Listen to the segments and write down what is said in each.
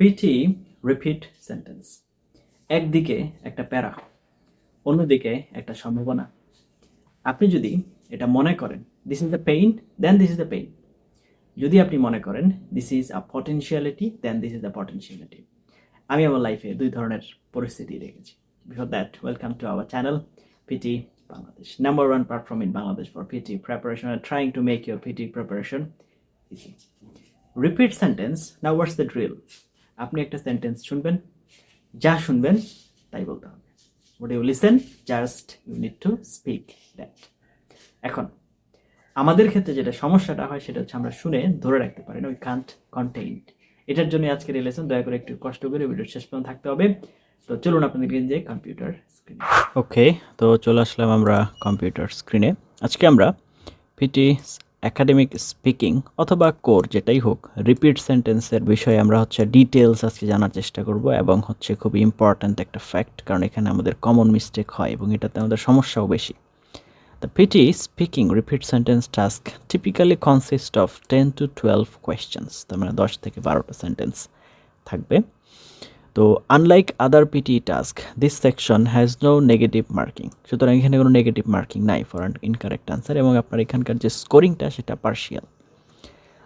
PT repeat sentence একদিকে একটা প্যারা, অন্যদিকে একটা সম্ভাবনা। আপনি যদি এটা মনে করেন this is the pain then this is the pain যদি আপনি মনে করেন this is a potentiality then this is the potentiality আমি আমার লাইফে দুই ধরনের পরিস্থিতি দেখেছি। Before that welcome to our channel PT Bangladesh number one platform in Bangladesh for PT preparation are trying to make your PT preparation repeat sentence now what's the drill আপনি একটা sentence শুনবেন, যা শুনবেন তাই বলতে হবে। What you listen just you need to speak that এখন, আমাদের ক্ষেত্রে যেটা সমস্যাটা হয় সেটা হচ্ছে আমরা শুনে ধরে রাখতে পারি না উই কান্ট কন্টেইন এটার জন্য আজকের এই লেসন দয়া করে একটু কষ্ট করে ভিডিওর শেষ পর্যন্ত থাকতে হবে। তো চলুন আপনাদের যে কম্পিউটার স্ক্রিনে ওকে তো চলে আসলাম আমরা কম্পিউটার স্ক্রিনে আজকে আমরা পিটি একাডেমিক স্পিকিং অথবা কোর যেটাই হোক রিপিট সেন্টেন্সের বিষয়ে আমরা হচ্ছে ডিটেলস আজকে জানার চেষ্টা করব এবং হচ্ছে খুব ইম্পর্ট্যান্ট একটা ফ্যাক্ট কারণ এখানে আমাদের কমন মিস্টেক হয় এবং এটাতে আমাদের সমস্যাও বেশি। The PT speaking repeat sentence task typically consist of ten to twelve questions তার মানে দশ থেকে বারোটা সেন্টেন্স থাকবে। তো unlike other PT task this section has no negative marking সুতরাং এখানে কোনো নেগেটিভ মার্কিং নাই ফর ইনকারেক্ট আনসার এবং আপনার এখানকার যে স্কোরিংটা সেটা partial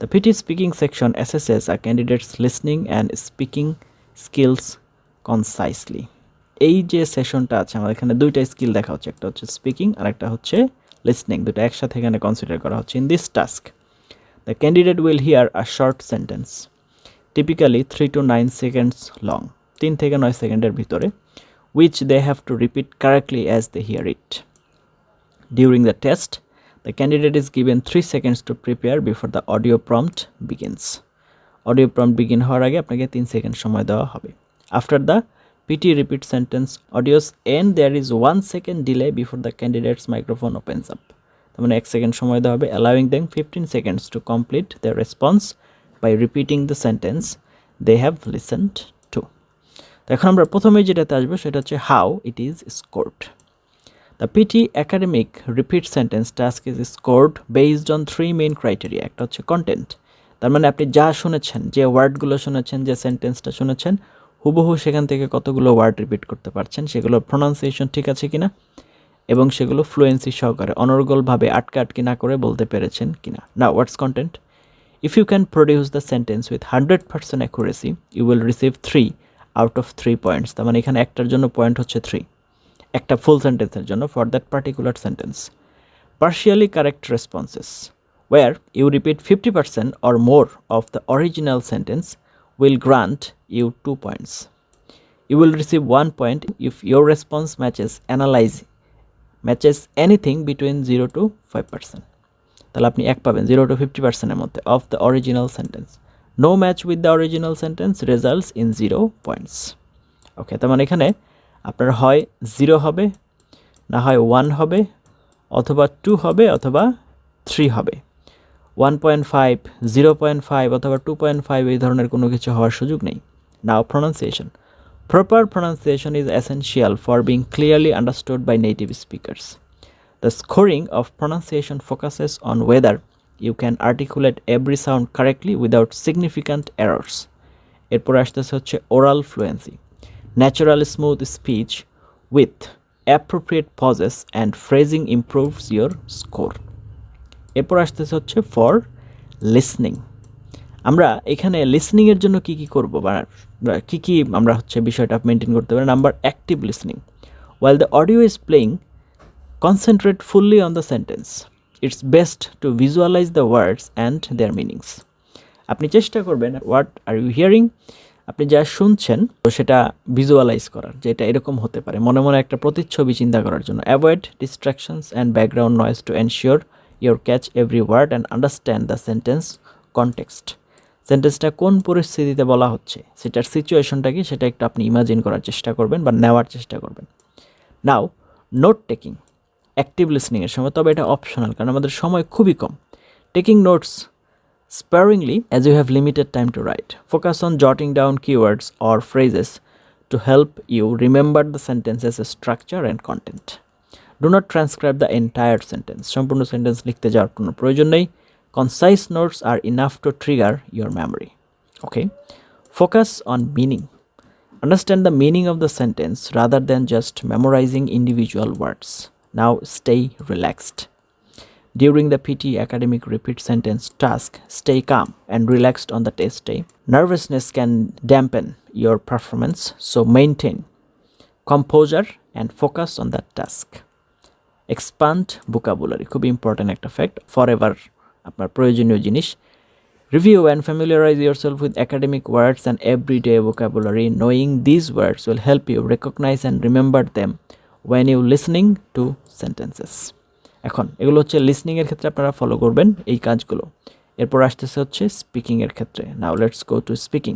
the PT speaking section assesses a candidates listening and speaking skills concisely এই যে সেশনটা আছে, আমাদের এখানে দুইটা স্কিল দেখা হচ্ছে, একটা হচ্ছে স্পিকিং আর একটা হচ্ছে লিসনিং দুটো একসাথে এখানে কনসিডার করা হচ্ছে in this task the candidate will hear a short sentence typically three to nine seconds long তিন থেকে নয় সেকেন্ডের ভিতরে which they have to repeat correctly as they hear it during the test the candidate is given three seconds to prepare before the audio prompt begins audio prompt begin হওয়ার আগে আপনাকে তিন second সময় দেওয়া হবে। After the PT repeat sentence audios end there is one second delay before the candidate's microphone opens up তার মানে এক সেকেন্ড সময় দেওয়া হবে allowing them fifteen seconds to complete the response by repeating the sentence they have listened তো এখন আমরা প্রথমে যেটাতে আসব সেটা হচ্ছে how it is scored the PT academic repeat sentence task is scored based on three main criteria একটা হচ্ছে কন্টেন্ট তার মানে আপনি যা শুনেছেন, যে ওয়ার্ডগুলো শুনেছেন, যে সেন্টেন্সটা শুনেছেন, হুবহু সেখান থেকে কতগুলো ওয়ার্ড রিপিট করতে পারছেন সেগুলো প্রনাউন্সিয়েশন ঠিক আছে কিনা, এবং সেগুলো ফ্লুয়েন্সি সহকারে অনর্গলভাবে আটকে আটকে না করে বলতে পেরেছেন কিনা। না words content if you can produce the sentence with hundred percent accuracy you will receive three out of three points তার মানে এখানে একটার জন্য পয়েন্ট হচ্ছে থ্রি একটা ফুল সেন্টেন্সের জন্য for that particular sentence partially correct responses where you repeat fifty percent or more of the original sentence will grant you two points. You will receive one point if your response matches analyze, matches anything between 0 to 5%. তাহলে আপনি এক পাবেন zero to fifty পার্সেন্টের মধ্যে of the original sentence no match with the original sentence results in zero points okay তার মানে এখানে আপনার হয় জিরো হবে, না হয় ওয়ান হবে, অথবা টু হবে, অথবা থ্রি হবে। One point five zero point five অথবা টু পয়েন্ট ফাইভ এই ধরনের কোনো কিছু হওয়ার সুযোগ নেই। Now pronunciation proper pronunciation is essential for being clearly understood by native speakers the scoring of pronunciation focuses on whether you can articulate every sound correctly without significant errors এরপরে আসতেছে হচ্ছে oral fluency natural smooth speech with appropriate pauses and phrasing improves your score এরপর আসতেছে হচ্ছে for listening আমরা এখানে লিসনিংয়ের জন্য কি কি করব বা কী কী আমরা হচ্ছে বিষয়টা মেনটেন করতে পারি? Number active listening while the audio is playing concentrate fully on the sentence it's best to visualise the words and their meanings আপনি চেষ্টা করবেন হোয়াট আর ইউ হিয়ারিং আপনি যা শুনছেন, তো সেটা ভিজুয়ালাইজ করার যেটা এরকম হতে পারে। মনে মনে একটা প্রতিচ্ছবি চিন্তা করার জন্য। Avoid distractions and background noise to ensure your catch every word and understand the sentence context সেন্টেন্সটা কোন পরিস্থিতিতে বলা হচ্ছে? সেটার সিচুয়েশনটা কি? সেটা একটু আপনি ইমাজিন করার চেষ্টা করবেন বা নেওয়ার চেষ্টা করবেন। নাও নোট টেকিং অ্যাক্টিভ লিসনিংয়ের সময় তবে এটা অপশনাল কারণ আমাদের সময় খুবই কম taking notes sparingly as you have limited time to write. Focus on jotting down keywords or phrases to help you remember the sentence's structure and content. Do not transcribe the entire sentence সম্পূর্ণ sentence লিখতে যাওয়ার কোনো প্রয়োজন নেই concise notes are enough to trigger your memory okay Focus on meaning. Understand the meaning of the sentence rather than just memorizing individual words. Now stay relaxed. During the PT academic repeat sentence task, stay calm and relaxed on the test day. Nervousness can dampen your performance, so maintain composure and focus on that task. Expand vocabulary খুব important একটা fact for ever আপনার প্রয়োজনীয় জিনিস review and familiarise yourself with academic words and everyday vocabulary knowing this words will help you recognise and remember them when you listening to sentences এখন, এগুলো হচ্ছে লিসনিংয়ের ক্ষেত্রে আপনারা ফলো করবেন এই কাজগুলো। এরপর আসতেছে হচ্ছে স্পিকিংয়ের ক্ষেত্রে। Now let's go to speaking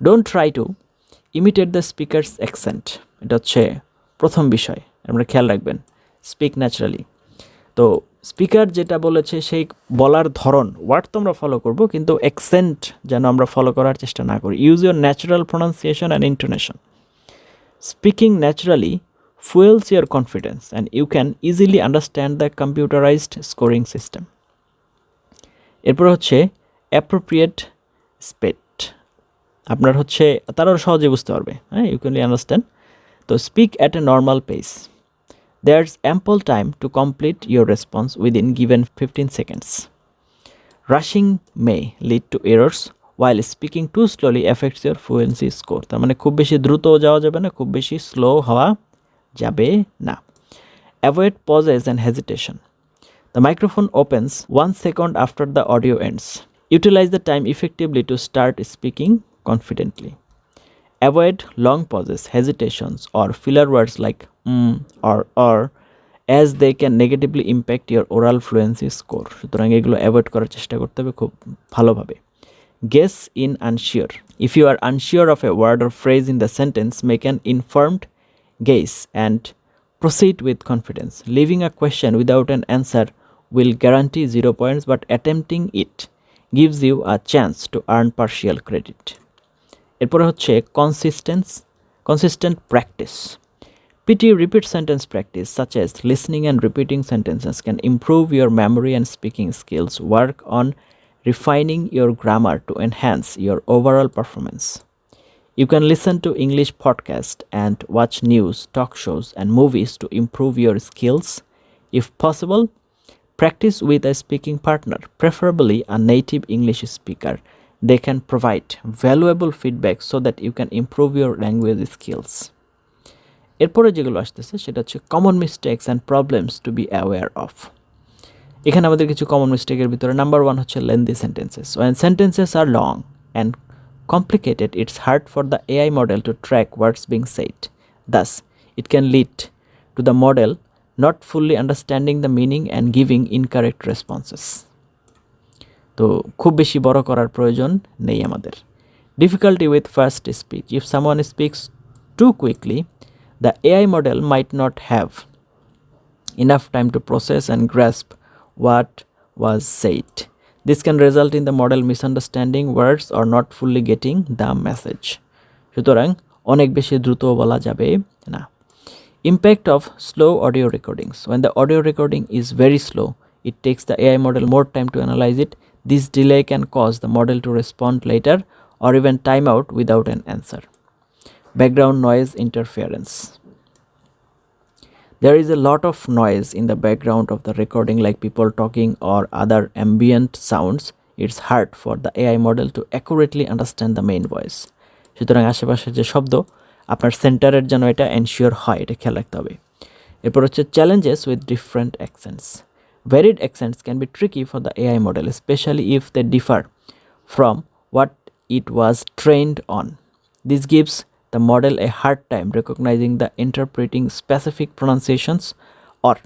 don't try to imitate the speaker's accent এটা হচ্ছে প্রথম বিষয় আপনারা খেয়াল রাখবেন। স্পিক ন্যাচারালি তো স্পিকার যেটা বলেছে, সেই বলার ধরন ওয়ার্ড তো আমরা ফলো করব, কিন্তু অ্যাকসেন্ট যেন আমরা ফলো করার চেষ্টা না করি। Use your natural pronunciation and intonation speaking naturally fuels your confidence and you can easily understand the computerized scoring system. এরপর হচ্ছে অ্যাপ্রোপ্রিয়েট স্পেট আপনার হচ্ছে, তার আরও সহজে বুঝতে পারবে হ্যাঁ ইউ ক্যান ক্যানলি আন্ডারস্ট্যান্ড তো speak at a normal pace there is ample time to complete your response within given fifteen seconds rushing may lead to errors while speaking too slowly affects your fluency score তার মানে খুব বেশি দ্রুত যাওয়া যাবে না, খুব বেশি স্লো হওয়া যাবে না pauses and hesitation. The microphone opens one second after the audio ends. Utilize the time effectively to start speaking confidently. Avoid long pauses, hesitations, or filler words like mm, or or as they can negatively impact your oral fluency score সুতরাং এগুলো avoid করার চেষ্টা করতে হবে খুব ভালোভাবে guess in unsure if you are unsure of a word or phrase in the sentence make an informed guess and proceed with confidence leaving a question without an answer will guarantee zero points but attempting it gives you a chance to earn partial credit এরপরে হচ্ছে consistence consistent practice PT repeat sentence practice, such as listening and repeating sentences, can improve your memory and speaking skills. Work on refining your grammar to enhance your overall performance. You can listen to English podcasts and watch news, talk shows, and movies to improve your skills. If possible, practice with a speaking partner, preferably a native English speaker. They can provide valuable feedback so that you can improve your language skills. এরপরে যেগুলো আসতেছে সেটা হচ্ছে common mistakes and problems to be aware of এখানে আমাদের কিছু common মিস্টেকের ভিতরে নাম্বার ওয়ান হচ্ছে lengthy sentences when sentences are long and complicated, it's hard for the AI model to track what's being said. Thus, it can lead to the model not fully understanding the meaning and giving incorrect responses. তো খুব বেশি বড় করার প্রয়োজন নেই আমাদের difficulty with fast speech if someone speaks too quickly the AI model might not have enough time to process and grasp what was said. This can result in the model misunderstanding words or not fully getting the message. সুতরাং অনেক বেশি দ্রুত বলা যাবে না impact of slow audio recordings when the audio recording is very slow it takes the ai model more time to analyze it this delay can cause the model to respond later or even time out without an answer background noise interference There is a lot of noise in the background of the recording like people talking or other ambient sounds it's hard for the ai model to accurately understand the main voice সুতরাং আশেপাশের যে শব্দ আপনার সেন্টারের যেন এটা ensure হয় এটা খেয়াল রাখতে হবে এরপর হচ্ছে challenges with different accents varied accents can be tricky for the AI model especially if they differ from what it was trained on this gives the model a hard time recognizing the interpreting specific pronunciations or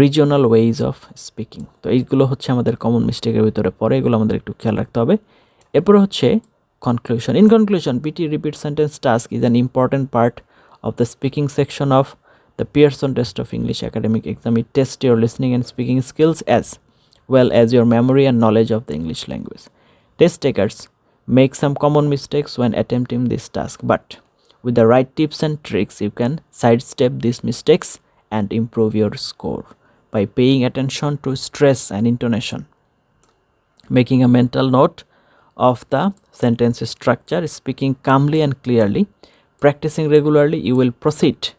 regional ways of speaking তো এইগুলো হচ্ছে আমাদের common মিস্টেকের ভিতরে পড়ে এগুলো আমাদের একটু খেয়াল রাখতে হবে এরপরে হচ্ছে conclusion in conclusion PT repeat sentence task is an important part of the speaking section of the Pearson test of English academic exam. It tests your listening and speaking skills as well as your memory and knowledge of the English language. Test takers make some common mistakes when attempting this task, but with the right tips and tricks, you can sidestep these mistakes and improve your score by paying attention to stress and intonation, making a mental note of the sentence structure, speaking calmly and clearly, practicing regularly, you will proceed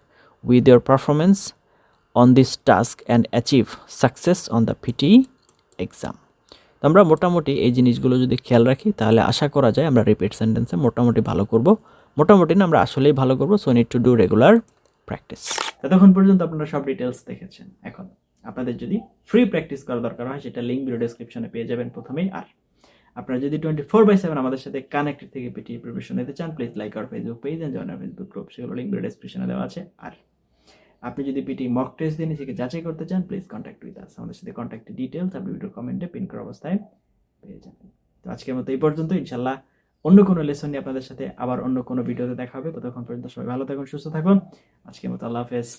with your performance on this task and achieve success on the PTE exam. তো আমরা মোটামুটি এই জিনিসগুলো যদি খেয়াল রাখি, তাহলে আশা করা যায় আমরা রিপিট সেন্টেন্সে মোটামুটি ভালো করব। মোটামুটি না আমরা আসলেই ভালো করব so need to do regular practice ততক্ষণ পর্যন্ত আপনারা সব ডিটেলস দেখেছেন। এখন আপনাদের যদি ফ্রি প্র্যাকটিস করা দরকার হয়, সেটা লিঙ্ক ভিডিও ডেসক্রিপশনে পেয়ে যাবেন প্রথমেই। আর আপনারা যদি টোয়েন্টি ফোর বাই সেভেন আমাদের সাথে কানেক্টেড থেকে পিটি প্রিপারেশন নিতে চান please like R Facebook page and join Facebook group সেগুলো লিঙ্ক ভিডিও ডেসক্রিপশনে দেওয়া আছে। আর আপনি যদি পিটি মক টেস্ট দিয়ে নিজেকে যাচাই করতে চান প্লিজ কন্ট্যাক্ট উইথ আস আমাদের সাথে কন্ট্যাক্টের ডিটেলস আপনি ভিডিও কমেন্টে পিন করা অবস্থায় পেয়ে যাবেন। তো আজকের মতো এই পর্যন্ত ইনশাল্লাহ অন্য কোনো লেসন নিয়ে আপনাদের সাথে আবার অন্য কোনো ভিডিওতে দেখা হবে। ততক্ষণ পর্যন্ত সবাই ভালো থাকুন, সুস্থ থাকুন। আজকের মতো আল্লাহ হাফেজ।